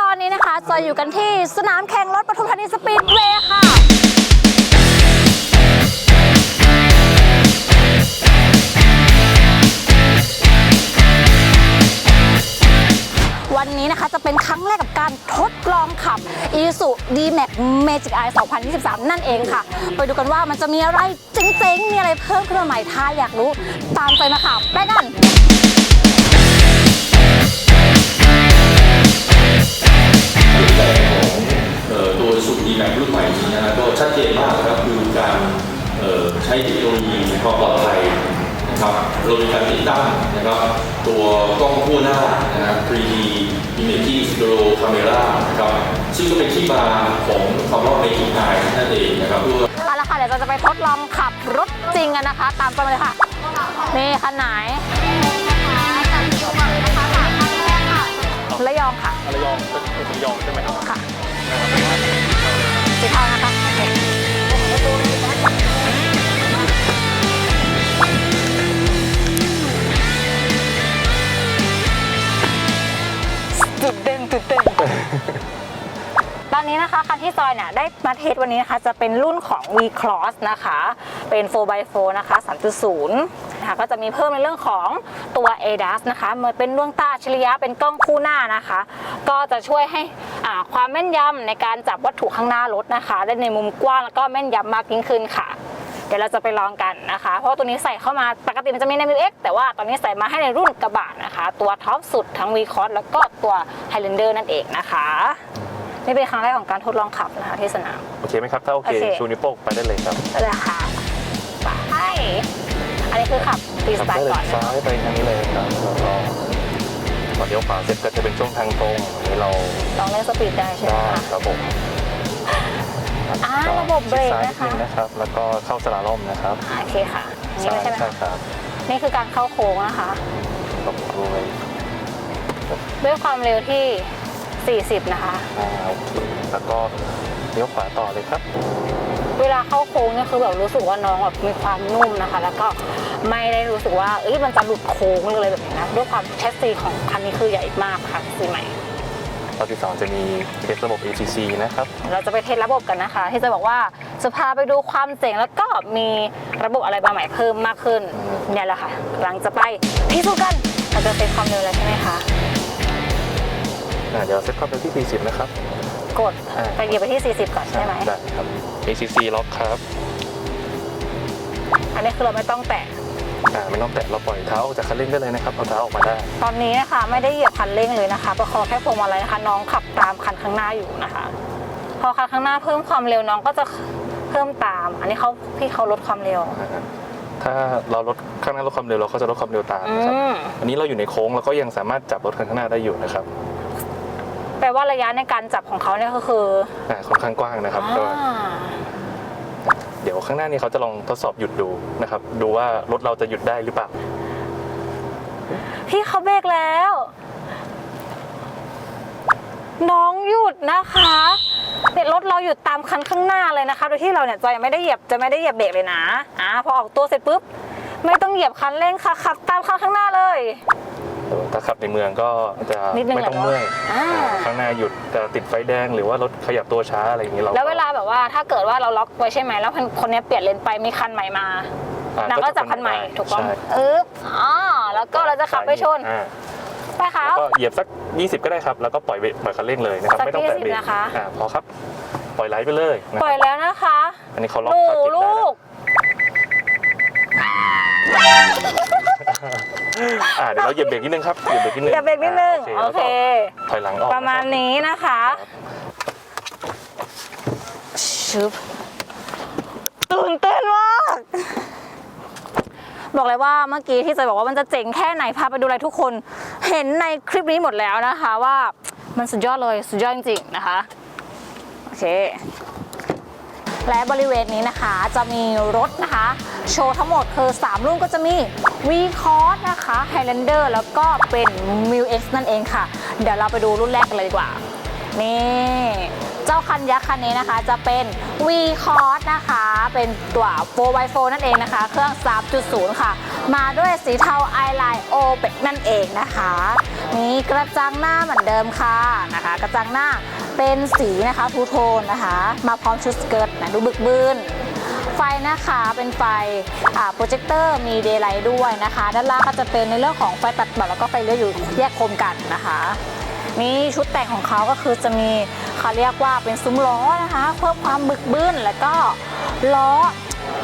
ตอนนี้นะคะจอยอยู่กันที่สนามแข่งรถปทุมธานีสปีดเวย์ค่ะ วันนี้นะคะจะเป็นครั้งแรกกับการทดลองขับ i s u D-Max Magic Eye 2023 นั่นเองค่ะ ไปดูกันว่ามันจะมีอะไรเจ๋งๆ มีอะไรเพิ่มขึ้นมาใหม่ถ้าอยากรู้ ตามใจมาค่ะ ไปกัน องขับรถจริงกันนะคะ ตามกันเลยค่ะนี่คันไหน นนี้นะคะคันที่จอยเนี่ยได้มาเทสวันนี้นะคะจะเป็นรุ่นของ V Cross นะคะ เป็น 4x4 นะคะ 3.0นะคะก็จะมีเพิ่มในเรื่องของตัว ADAS นะคะมันเป็นดวงตาอัจฉริยะเป็นกล้องคู่หน้านะคะ ก็จะช่วยให้อ่าความแม่นยำในการจับวัตถุข้างหน้ารถนะคะได้ในมุมกว้างแล้วก็แม่นยำมากยิ่งขึ้นค่ะเดี๋ยวเราจะไปลองกันนะคะ เพราะตัวนี้ใส่เข้ามาปกติมันจะมีใน m ิ X แต่ว่าตอนนี้ใส่มาให้ในรุ่นกระบะนะคะ ตัวท็อปสุดทั้ง V Cross แล้วก็ตัว Highlander นั่นเองนะคะ นี่เป็นครั้งแรกของการทดลองขับนะคะที่สนาม โอเคไหมครับ ถ้าโอเค โอเค ชูนิ้วโป้งไปได้เลยครับเลยค่ะไปอันนี้คือขับฟรีสไตล์ก่อนซ้านะยไปทางนี้เลยครับแล้วก็พอเลี้ยวขวาเสร็จก็จะเป็นช่วงทางตรงอันนี้เราลองเล่นสปีดได้ใช่ไหมได้คะ ครับผมอ่าระบบเบรกซ้ายนะนิดคะ นึงนะครับ แล้วก็เข้าสลาล่อมนะครับอ่าโอเคค่ะนี่ซ้ายใช่ไหมใช่คะครับนี่คือการเข้าโค้งนะคะ ตบกล้วยด้วยความเร็วที่ 40 นะคะ อ่าโอเคแล้วก็เลี้ยวขวาต่อเลยครับ เวลาเข้าโค้งเนี่ยคือแบบรู้สึกว่าน้องแบบมีความนุ่มนะคะ แล้วก็ไม่ได้รู้สึกว่าเอ้ยมันจะหลุดโค้งเลยแบบนี้นะด้วยความแชสซีของคันนี้คือใหญ่มากค่ะสีใหม่ตอนที่สองจะมีเทสระบบ ACC นะครับ เราจะไปเทสระบบกันนะคะ ที่จะบอกว่าจะพาไปดูความเจ๋งแล้วก็มีระบบอะไรมาใหม่เพิ่มมากขึ้นเนี่ยแหละค่ะกำลังจะไปพิสูจน์กันเราจะเซตความเร็วแล้วใช่ไหมคะ อ่าเดี๋ยวเซ็ตความเร็วที่ 40 นะครับ กดอ่าไปเหยียบไปที่ 40 ก่อนใช่ไหม ได้ครับ ACC ล็อกครับอันนี้คือเราไม่ต้องแตะ อ่าไม่ต้องแตะเราปล่อยเท้าออกจากคันเร่งได้เลยนะครับเอาเท้าออกมาได้ ตอนนี้นะคะไม่ได้เหยียบคันเร่งเลยนะคะประคองแค่พวงมาลัยนะคะ น้องขับตามคันข้างหน้าอยู่นะคะ พอคันข้างหน้าเพิ่มความเร็วน้องก็จะเพิ่มตาม อันนี้เขาพี่เขาลดความเร็ว ถ้าเราลดข้างหน้าลดความเร็วเราก็จะลดความเร็วตามอืนะครับ มอันนี้เราอยู่ในโค้งเราก็ยังสามารถจับรถคันข้างหน้าได้อยู่นะครับ แปลว่าระยะในการจับของเขาเนี่ยก็คืออ่าค่อนข้างกว้างนะครับก็อ่าเดี๋ยวข้างหน้านี้เขาจะลองทดสอบหยุดดูนะครับ ดูว่ารถเราจะหยุดได้หรือเปล่า พี่เขาเบรกแล้ว น้องหยุดนะคะเนี่ยรถเราหยุดตามคันข้างหน้าเลยนะคะ โดยที่เราเนี่ยจอยยังไม่ได้เหยียบจะไม่ได้เหยียบเบรกเลยนะอ่าพอออกตัวเสร็จปุ๊บ ไม่ต้องเหยียบคันเร่งค่ะขับตามคันข้างหน้าเลย ถ้าขับในเมืองก็จะนิดนึงไม่ต้องเมื่อยอ่าอ่า ข้างหน้าหยุดจะติดไฟแดงหรือว่ารถขยับตัวช้าอะไรอย่างนี้เราก็แล้วเวลาแบบว่าถ้าเกิดว่าเราล็อกไว้ใช่ไหมแล้วคนเนี้ยเปลี่ยนเลนไปมีคันใหม่มาอ่นางก็จับคันใหม่ถูกต้องใช่อึ๊บอ๋อแล้วก็เราจะขับไปชนอ่า ไปค่ะแล้วก็เหยียบสัก 20 ก็ได้ครับ แล้วก็ปล่อยเบรกปล่อยคันเร่งเลยนะครับ สักไม่ต้องแตะเบร20กนะคะ อ่าพอครับ ปล่อยไหลไปเลยนะปล่อยแล้วนะคะอันนี้เขาล็หอกนูคากิดได้ลูแล้วก อ่าเดี๋ยวเราเหยียบเบรกนิดนึงครับเหยียบเบรกนิดนึงอย่าเบรกนิดนึงาโอเคแล้วก็ถอยหลังออกประมาณนี้นะคะชึบตื่นเต้นมากบอกเลยว่าเมื่อกี้ที่จะบอกว่ามันจะเจ๋งแค่ไหนพาไปดูอะไรทุกคน เห็นในคลิปนี้หมดแล้วนะคะว่ามันสุดยอดเลยสุดยอดจริงๆนะคะ โอเค และบริเวณนี้นะคะจะมีรถนะคะ โชว์ทั้งหมดคือ 3 รุ่นก็จะมี V Cross นะคะ Highlander แล้วก็เป็น m i l X นั่นเองค่ะ เดี๋ยวเราไปดูรุ่นแรกกันเลยดีกว่า นี่เจ้าคันยักษ์คันนี้นะคะจะเป็น V Cross นะคะ เป็นตัว 4x4 นั่นเองนะคะ เครื่อง 3.0 ค่ะ มาด้วยสีเทา i l i n e O เป็ดนั่นเองนะคะ นี่กระจังหน้าเหมือนเดิมค่ะนะคะ กระจังหน้า เป็นสีนะคะทูโทนนะคะ มาพร้อมชุดสเกิร์ตนะดูบึกบึนไฟนะคะเป็นไฟโปรเจคเตอร์มีเดย์ไลท์ด้วยนะคะ ด้านล่างก็จะเป็นในเรื่องของไฟตัดแบบแล้วก็ไฟเลี้ยวอยู่แยกคมกันนะคะนี่ชุดแต่งของเขาก็คือจะมีเขาเรียกว่าเป็นซุ้มล้อนะคะ เพิ่มความบึกบึนแล้วก็ล้อ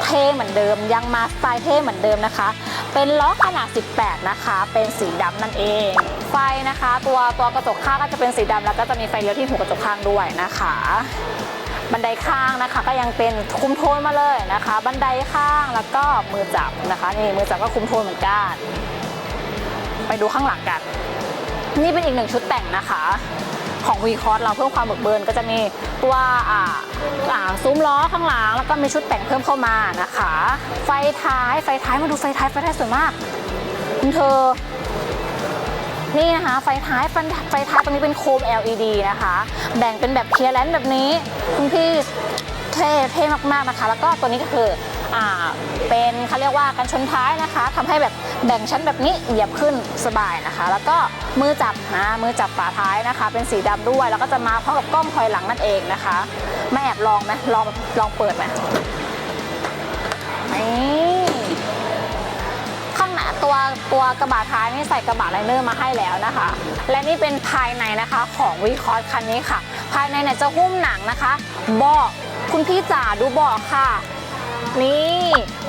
เท่เหมือนเดิมยังมาสไตล์เท่เหมือนเดิมนะคะ เป็นล้อขนาด 18 นะคะ เป็นสีดำนั่นเอง ไฟนะคะ ตัวตัวกระจกข้างก็จะเป็นสีดำแล้วก็จะมีไฟเลี้ยวที่หัวกระจกข้างด้วยนะคะ บันไดข้างนะคะ ก็ยังเป็นคุมโทนมาเลยนะคะ บันไดข้างแล้วก็มือจับนะคะนี่มือจับก็คุมโทนเหมือนกันไปดูข้างหลังกัน นี่เป็นอีกหนึ่งชุดแต่งนะคะของ v c o s เราเพิ่มความเบิกเบินก็จะมีตัวอ่าอ่าซุ้มล้อข้างหลัง แล้วก็มีชุดแต่งเพิ่มเข้ามานะคะ ไฟท้ายไฟท้ายมาดูไฟท้ายไฟท้ายสวยมากคุณเธอ นี่นะคะ ไฟท้ายไฟท้ายตรงนี้เป็นโคม LED นะคะ แบ่งเป็นแบบเคลียร์แลนด์แบบนี้คุณพี่เท่เท่มากๆนะคะ แล้วก็ตัวนี้ก็คืออ่าเป็นเขาเรียกว่ากันชนท้ายนะคะทำให้แบบแบ่งชั้นแบบนี้เหยียบขึ้นสบายนะคะ แล้วก็มือจับนะมือจับฝาท้ายนะคะ เป็นสีดำด้วย แล้วก็จะมาพร้อมกับกล้องถอยหลังนั่นเองนะคะไม่แอบลองไหมลองลองเปิดไหมนี่ ตัวตัวกระบะท้ายนี่ใส่กระบะไลเนอร์มาให้แล้วนะคะ และนี่เป็นภายในนะคะของวีคอร์คันนี้ค่ะ ภายในเนี่ยจะหุ้มหนังนะคะเบาะคุณพี่จ๋าดูเบาะค่ะ นี่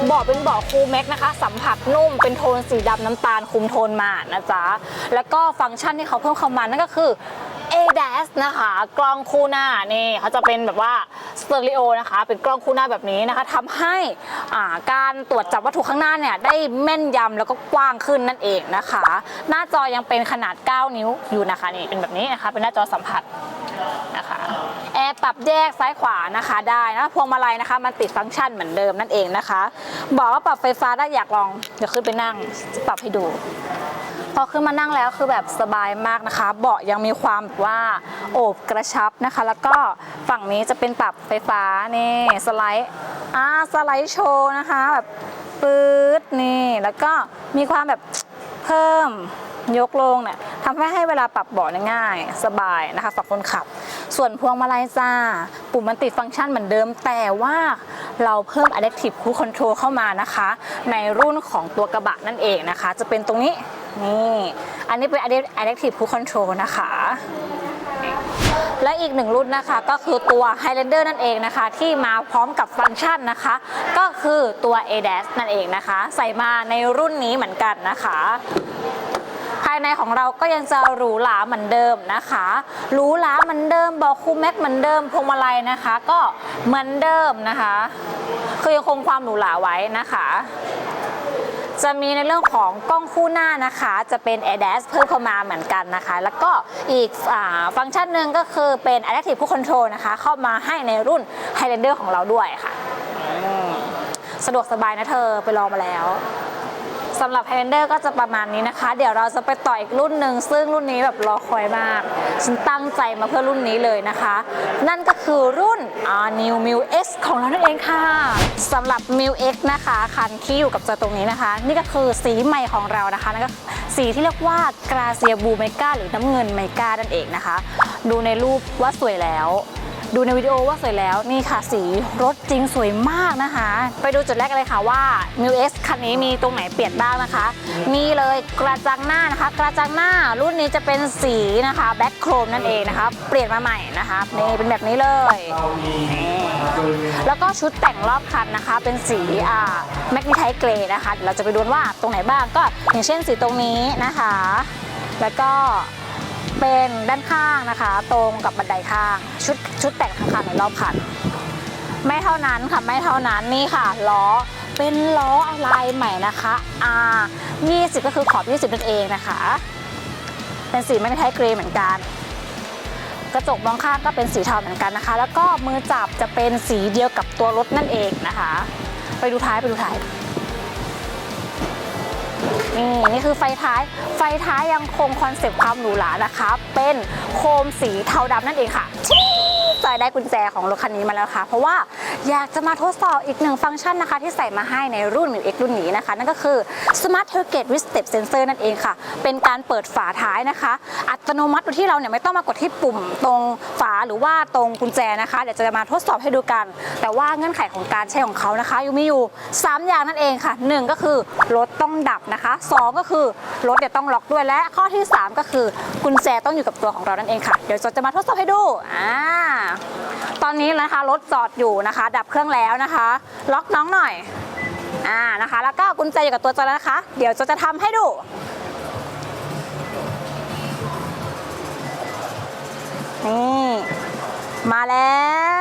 เบาะเป็นเบาะคูลแม็กนะคะ สัมผัสนุ่มเป็นโทนสีดำน้ำตาลคุมโทนมานะจ๊ะแล้วก็ฟังก์ชันที่เขาเพิ่มเข้ามานั่นก็คือ ADAS นะคะ กล้องคู่หน้านี่เขาจะเป็นแบบว่าสเตอริโอนะคะ เป็นกล้องคู่หน้าแบบนี้นะคะทำให้การตรวจจับวัตถุข้างหน้าเนี่ยได้แม่นยำแล้วก็กว้างขึ้นนั่นเองนะคะ หน้าจอยังเป็นขนาด 9 นิ้วอยู่นะคะนี่เป็นแบบนี้นะคะเป็นหน้าจอสัมผัสนะคะแอร์ปรับแยกซ้ายขวานะคะได้นะพวงมาลัยนะคะ มันติดฟังก์ชันเหมือนเดิมนั่นเองนะคะ บอกว่าปรับไฟฟ้าได้อยากลองเดี๋ยวขึ้นไปนั่งปรับให้ดู พอขึ้นมานั่งแล้วคือแบบสบายมากนะคะ เบาะยังมีความแบบว่าโอบกระชับนะคะ แล้วก็ฝั่งนี้จะเป็นปรับไฟฟ้านี่สไลด์อ่าสไลด์โชว์นะคะแบบปื๊ดนี่แล้วก็มีความแบบเพิ่มยกลงเนี่ยทำให้ให้เวลาปรับเบาะง่าย สบายนะคะฝั่งคนขับ ส่วนพวงมาลัยจ้า ปุ่มมันติดฟังก์ชันเหมือนเดิม แต่ว่าเราเพิ่ม Adaptive Cruise Control เข้ามานะคะ ในรุ่นของตัวกระบะนั่นเองนะคะ จะเป็นตรงนี้ นี่ อันนี้เป็น Adaptive Cruise Control นะคะ และอีกหนึ่งรุ่นนะคะก็คือตัว Highlander นั่นเองนะคะ ที่มาพร้อมกับฟังก์ชันนะคะ ก็คือตัว ADAS นั่นเองนะคะ ใส่มาในรุ่นนี้เหมือนกันนะคะภายในของเราก็ยังจะหรูหราเหมือนเดิมนะคะหรูหราเหมือนเดิมบอคูแม็กเหมือนเดิมพวงมาลัยนะคะ ก็เหมือนเดิมนะคะ คือยังคงความหรูหราไว้นะคะ จะมีในเรื่องของกล้องคู่หน้านะคะ จะเป็น ADAS เพิ่มเข้ามาเหมือนกันนะคะ แล้วก็อีกอาฟังก์ชันหนึ่งก็คือเป็น Adaptive Cruise Control นะคะ เข้ามาให้ในรุ่น Highlander ของเราด้วยค่ะอืมสะดวกสบายนะเธอไปลองมาแล้ว สำหรับ Highlander ก็จะประมาณนี้นะคะ เดี๋ยวเราจะไปต่ออีกรุ่นหนึ่งซึ่งรุ่นนี้แบบรอคอยมาก ฉันตั้งใจมาเพื่อรุ่นนี้เลยนะคะ นั่นก็คือรุ่น New m i l X ของเรานั่นเองค่ะสำหรับ m i l X นะคะคันที่อยู่กับจอตรงนี้นะคะ นี่ก็คือสีใหม่ของเรานะคะนั่นก็สีที่เรียกว่ากราเซียบูไมกาหรือน้ำเงินไมกานั่นเองนะคะ ดูในรูปว่าสวยแล้ว ดูในวิดีโอว่าสวยแล้วนี่ค่ะสีรถจริงสวยมากนะคะ ไปดูจุดแรกกันเลยค่ะว่า m i l X คันนี้มีตรงไหนเปลี่ยนบ้างนะคะมีเลยกระจังหน้านะคะ กระจังหน้ารุ่นนี้จะเป็นสีนะคะแบ็คโครมนั่นเองนะคะเปลี่ยนมาใหม่นะคะนี่เป็นแบบนี้เลย แล้วก็ชุดแต่งรอบคันนะคะ เป็นสีอ่าแมกนีไทเกรนะคะเดี๋ยวเราจะไปดูว่าตรงไหนบ้างก็อย่างเช่นสีตรงนี้นะคะ แล้วก็ เป็นด้านข้างนะคะ ตรงกับบันไดข้างชุดชุดแต่งทั้งคันในรอบคัน ไม่เท่านั้นค่ะไม่เท่านั้นนี่ค่ะล้อเป็นล้อลายใหม่นะคะ R 20 ก็คือขอบ 20 นั่นเองนะคะ เป็นสีไม่ไทยเกรย์เหมือนกัน กระจกมองข้างก็เป็นสีเทาเหมือนกันนะคะ แล้วก็มือจับจะเป็นสีเดียวกับตัวรถนั่นเองนะคะ ไปดูท้ายไปดูท้าย นี่นี่คือไฟท้าย ไฟท้ายยังคงคอนเซปต์ความหรูหรานะคะ เป็นโคมสีเทาดำนั่นเองค่ะ อยได้กุญแจของรถคันนี้มาแล้วค่ะ เพราะว่าอยากจะมาทดสอบอีกหนึ่งฟังก์ชันนะคะ ที่ใส่มาให้ในรุ่น m ิ X รุ่นนี้นะคะ นั่นก็คือ Smart Tailgate with Step Sensor นั่นเองค่ะ เป็นการเปิดฝาท้ายนะคะ อัตโนมัติโดยที่เราเนี่ยไม่ต้องมากดที่ปุ่มตรงฝาหรือว่าตรงกุญแจนะคะ เดี๋ยวจะมาทดสอบให้ดูกัน แต่ว่าเงื่อนไขของการใช้ของเขานะคะอยู่มีอยู่ 3 อย่างนั่นเองค่ะ 1 ก็คือรถต้องดับนะคะ 2 ก็คือรถเดี๋ยวต้องล็อกด้วยและข้อที่ 3 ก็คือกุญแจต้องอยู่กับตัวของเรานั่นเองค่ะ เดี๋ยวจะมาทดสอบให้ดู อ่าตอนนี้นะคะรถจอดอยู่นะคะ ดับเครื่องแล้วนะคะ ล็อกน้องหน่อยอ่านะคะ แล้วก็กุญแจอยู่กับตัวจอแล้วนะคะ เดี๋ยวจะจะทำให้ดูนี่มาแล้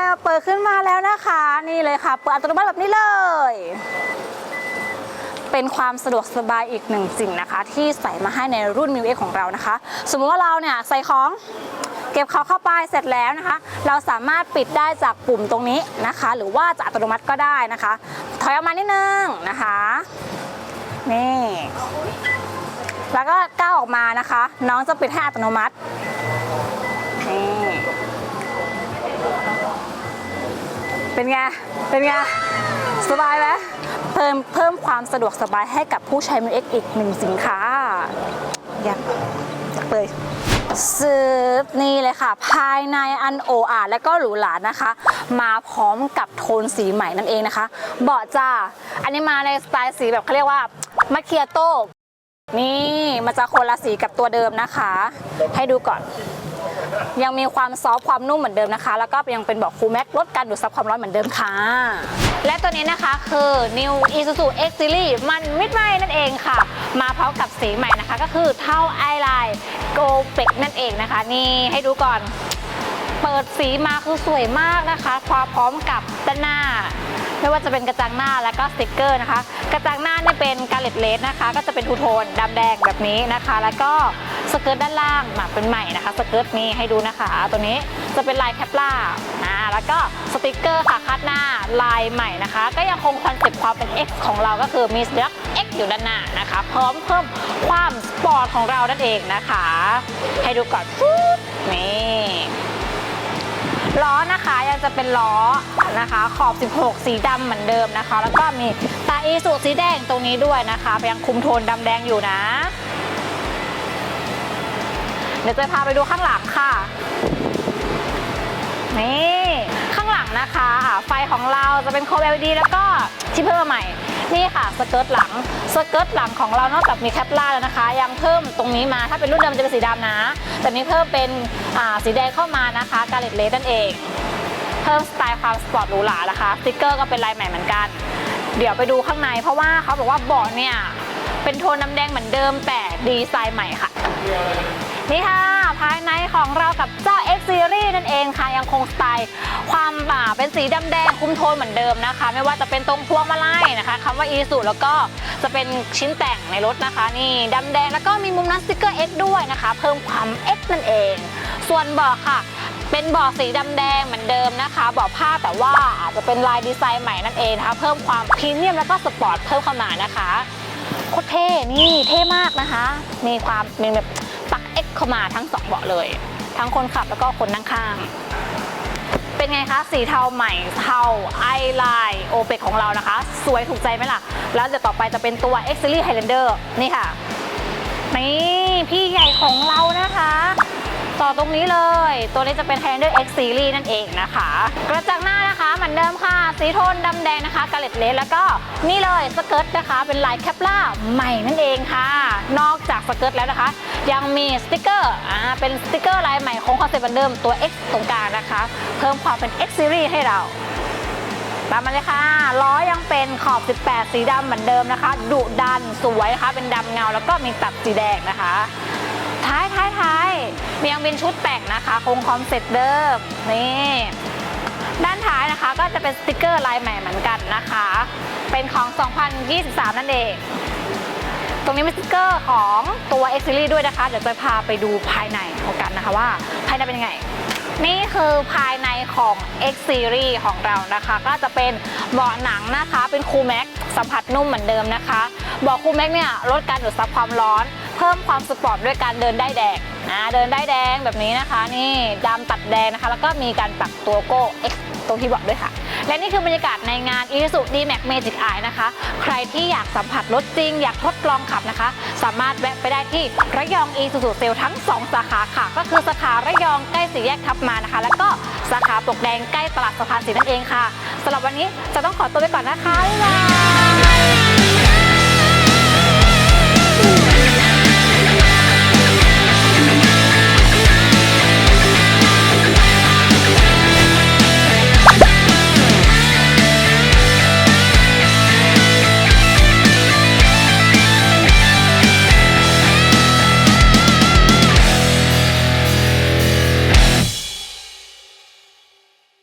วเปิดขึ้นมาแล้วนะคะ นี่เลยค่ะ เปิดอัตโนมัติแบบนี้เลย เป็นความสะดวกสบายอีกหนึ่งสิ่งนะคะ ที่ใส่มาให้ในรุ่น m ิ X ของเรานะคะ สมมติว่าเราเนี่ยใส่ของ ก็บเขาเข้าไปเสร็จแล้วนะคะ เราสามารถปิดได้จากปุ่มตรงนี้นะคะ หรือว่าจะอัตโนมัติก็ได้นะคะ ถอยออกมานิดนึงนะคะนี่แล้วก็ก้าวออกมานะคะ น้องจะปิดให้อัตโนมัตินี่เป็นไงเป็นไงสบายไหมเพิ่มเพิ่มความสะดวกสบายให้กับผู้ใช้มือ X อีกหนึ่งสินค้าอยากอยาก เลยซื้อนี่เลยค่ะ ภายในอันโออาและก็หรูหรานะคะ มาพร้อมกับโทนสีใหม่นั่นเองนะคะ เบาะจ้า อันนี้มาในสไตล์สีแบบเขาเรียกว่ามาเคียโต้นี่มันจะคนละสีกับตัวเดิมนะคะ ให้ดูก่อน ยังมีความซอฟความนุ่มเหมือนเดิมนะคะ แล้วก็ยังเป็นเบอกคูแม็กลดการดูดซับความร้อนเหมือนเดิมค่ะ และตัวนี้นะคะคือ New Isuzu X Series มันมิดใหม่นั่นเองค่ะ สีใหม่นะคะ ก็คือเท่าไอไลน์โกเปกนั่นเองนะคะ นี่ให้ดูก่อน เปิดสีมาคือสวยมากนะคะ ความพร้อมกับด้านหน้า ไม่ว่าจะเป็นกระจังหน้าและก็สติกเกอร์นะคะ กระจังหน้าเนี่ยเป็นกาเลตเลสนะคะ ก็จะเป็นทูโทนดำแดงแบบนี้นะคะ แล้วก็สเกิร์ตด้านล่างมาเป็นใหม่นะคะ สเกิร์ตนี้ให้ดูนะคะ ตัวนี้จะเป็นลายแคปล่านะแล้วก็สติกเกอร์ค่ะคาดหน้าลายใหม่นะคะ ก็ยังคงคอนเซ็ปต์ความเป็น X ของเราก็คือมีสัญลักษณ์ X อยู่ด้านหน้านะคะ พร้อมเพิ่มความสปอร์ตของเรานั่นเองนะคะ ให้ดูก่อนนี่ ล้อนะคะยังจะเป็นล้อนะคะขอบ 16 สีดำเหมือนเดิมนะคะ แล้วก็มีตาอีสุสีแดงตรงนี้ด้วยนะคะยังคุมโทนดำแดงอยู่นะ เดี๋ยวจะพาไปดูข้างหลังค่ะนี่ข้างหลังนะคะอะไฟของเราจะเป็นโคม LED แล้วก็ที่เพิ่มใหม่ นี่ค่ะสเกิร์ตหลังสเกิร์ตหลังของเรานอกจากมีแคปล่าแล้วนะคะ ยังเพิ่มตรงนี้มาถ้าเป็นรุ่นเดิมจะเป็นสีดำนะ แต่นี้เพิ่มเป็นสีแดงเข้ามานะคะการเลตเลสนั่นเอง เพิ่มสไตล์ความสปอร์ตหรูหรานะคะสติกเกอร์ก็เป็นลายใหม่เหมือนกัน เดี๋ยวไปดูข้างในเพราะว่าเขาบอกว่าเบาะเนี่ยเป็นโทนน้ำแดงเหมือนเดิมแต่ดีไซน์ใหม่ค่ะ นี่ค่ะ ภายในของเรากับเจ้า X Series นั่นเองค่ะ ยังคงสไตล์ ความบ่าเป็นสีดำแดงคุมโทนเหมือนเดิมนะคะ ไม่ว่าจะเป็นตรงพวงมาลัยนะคะคำว่า e s u แล้วก็จะเป็นชิ้นแต่งในรถนะคะ นี่ดำแดงแล้วก็มีมุมนัสติกเกอร์ X ด้วยนะคะ เพิ่มความ X นั่นเอง ส่วนเบาะค่ะเป็นเบาะสีดำแดงเหมือนเดิมนะคะเบาะผ้าแต่ว่าอาจจะเป็นลายดีไซน์ใหม่นั่นเองนะคะเพิ่มความพรีเมียมแล้วก็สปอร์ตเพิ่มเข้ามานะคะโคตรเท่นี่เท่มากนะคะ มีความมีแบบ เข้ามาทั้งสองเบาะเลย ทั้งคนขับแล้วก็คนนั่งข้าง เป็นไงคะสีเทาใหม่เทาไอไลน์โอเปกของเรานะคะ สวยถูกใจไหมล่ะ แล้วเดี๋ยวต่อไปจะเป็นตัว X Series Highlander นี่ค่ะ นี่ พี่ใหญ่ของเรานะคะ ต่อตรงนี้เลย ตัวนี้จะเป็น Highlander X Series นั่นเองนะคะ กระจังหน้านะคะเหมือนเดิมค่ะ สีโทนดำแดงนะคะกาเลตเลสแล้วก็นี่เลยสเกิร์ตนะคะ เป็นลายแคปล่าใหม่นั่นเองค่ะ นอกจากสเกิร์ตแล้วนะคะ ยังมีสติกเกอร์อ่าเป็นสติกเกอร์ลายใหม่ของคอนเซ็ปต์เหมือนเดิมตัว X ตรงกลางนะคะ เพิ่มความเป็น X Series ให้เราตามมาเลยค่ะ ล้อยังเป็นขอบ 18 สีดำเหมือนเดิมนะคะ ดุดันสวยนะคะ เป็นดำเงาแล้วก็มีตัดสีแดงนะคะ ท้ายท้ายมียังเป็นชุดแต่งนะคะคงคอนเซ็ปต์เดิมนี่ด้านท้ายนะคะก็จะเป็นสติกเกอร์ลายใหม่เหมือนกันนะคะ เป็นของ 2023 นั่นเอง ตรงนี้มีสติกเกอร์ของตัว X Series ด้วยนะคะ เดี๋ยวจะพาไปดูภายในของกันนะคะว่าภายในเป็นยังไง นี่คือภายในของ X Series ของเรานะคะ ก็จะเป็นเบาะหนังนะคะ เป็นคูแม็กสัมผัสนุ่มเหมือนเดิมนะคะ เบาะคูแม็กเนี่ยลดการดูดซับความร้อน เพิ่มความสปอร์ตด้วยการเดินได้แดงนะเดินได้แดงแบบนี้นะคะ นี่ดำตัดแดงนะคะ แล้วก็มีการปักตัวโก้ X ตรงที่บอกด้วยค่ะ และนี่คือบรรยากาศในงาน Isuzu D-Max Magic Eye นะคะ ใครที่อยากสัมผัสรถจริง อยากทดลองขับนะคะ สามารถแวะไปได้ที่ระยอง Isuzu Sale ทั้ง 2 สาขาค่ะ ก็คือสาขาระยองใกล้สี่แยกทับมานะคะ แล้วก็สาขาปกแดงใกล้ตลาดสะพานสีนั่นเองค่ะสำหรับวันนี้จะต้องขอตัวไปก่อนนะคะบ๊ายบาย